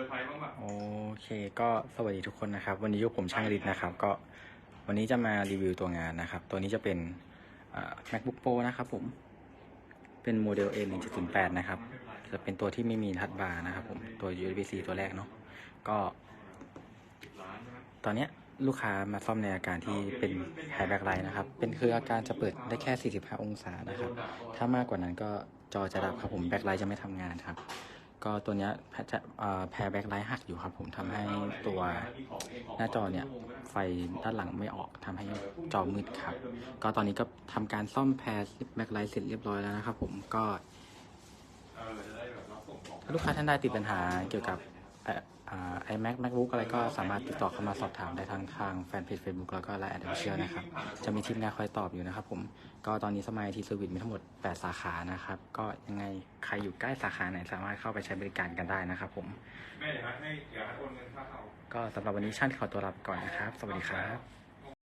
อใครบ้างปะโอเค ก็สวัสดีทุกคนนะครับ วันนี้ยู่ผมช่างฤทธิ์นะครับ ก็วันนี้จะมารีวิวตัวงานนะครับ ตัวนี้จะเป็น MacBook Pro นะครับผม เป็นโมเดล A1708 นะครับ จะเป็นตัวที่ไม่มีทัชบาร์นะครับผม ตัว USB-C ตัวแรกเนาะ ก็ ตอนเนี้ยลูกค้ามาซ่อมในอาการที่เป็นไฮแบ็คไลท์นะครับ เป็นคืออาการจะเปิดได้แค่ 45 องศานะครับ ถ้ามากกว่านั้นก็จอจะดับครับผม แบ็คไลท์จะไม่ทำงานครับ ก็ตัวเนี้ยแพจะแพรแบ็คไลท์หักอยู่ครับผมทำให้ตัวหน้าจอเนี่ยไฟด้านหลังไม่ออกทำให้จอมืดครับ ก็ตอนนี้ก็ทำการซ่อมแพรแบ็คไลท์เสร็จเรียบร้อยแล้วนะครับผมก็ถ้าลูกค้าท่านใดติดปัญหาเกี่ยวกับ ไอแม็ก macbook อะไรก็สามารถติดต่อเข้ามาสอบถามได้ทางทางแฟนเพจ Facebook แล้วก็ไลน์แอดเชียนะครับ จะมีทีมงานคอยตอบอยู่นะครับผม ก็ตอนนี้สมัยทีสวิตมีทั้งหมด 8 สาขานะครับ ก็ยังไงใครอยู่ใกล้สาขาไหนสามารถเข้าไปใช้บริการกันได้นะครับผมแม่เดี๋ยวให้เดี๋ยวให้โอนเงินค่าเขาก็สำหรับวันนี้ช่างขอตัวลาไปก่อนนะครับ สวัสดีครับ